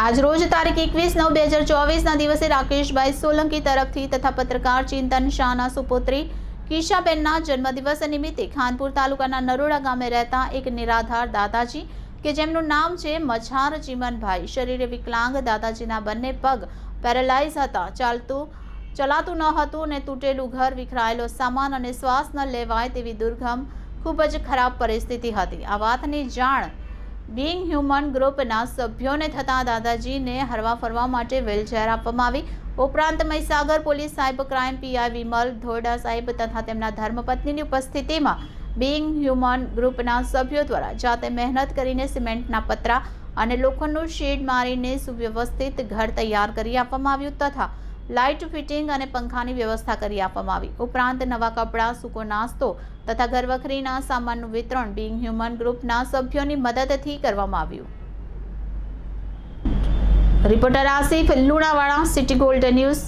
આજરોજ તારીખ એકવીસ નવ બે હજાર ચોવીસના દિવસે રાકેશભાઈ સોલંકી તરફથી તથા પત્રકાર ચિંતન શાહના સુપુત્રી કિશાબેનના જન્મદિવસ નિમિત્તે ખાનપુર તાલુકાના નરોડા ગામે રહેતા એક નિરાધાર દાદાજી કે જેમનું નામ છે મછાર ચીમનભાઈ. શરીરે વિકલાંગ દાદાજીના બંને પગ પેરેલાઇઝ હતા. ચાલતું, ચલાતું ન હતું અને તૂટેલું ઘર વિખરાયેલો સામાન અને શ્વાસ ન લેવાય તેવી દુર્ગમ ખૂબ જ ખરાબ પરિસ્થિતિ હતી. આ વાતની જાણ બિંગ હ્યુમન ગ્રુપના સભ્યોને થતાં દાદાજીને હરવા ફરવા માટે વ્હીલચેર આપવામાં આવી. ઉપરાંત મહીસાગર પોલીસ સાહેબ ક્રાઇમ પીઆઈ વિમલ ધોરડા સાહેબ તથા તેમના ધર્મપત્નીની ઉપસ્થિતિમાં બિંગ હ્યુમન ગ્રુપના સભ્યો દ્વારા જાતે મહેનત કરીને સિમેન્ટના પતરા અને લોખંડનું શેડ મારીને સુવ્યવસ્થિત ઘર તૈયાર કરી આપવામાં આવ્યું તથા લાઇટ ફિટિંગ અને પંખાની વ્યવસ્થા કરી આપવામાં આવી. ઉપરાંત નવા કપડાં, સૂકો નાસ્તો તથા ઘરવખરીના સામાનનું વિતરણ બિંગ હ્યુમન ગ્રુપના સભ્યોની મદદથી કરવામાં આવ્યું. Reporter Asif Lunawada, city gold news.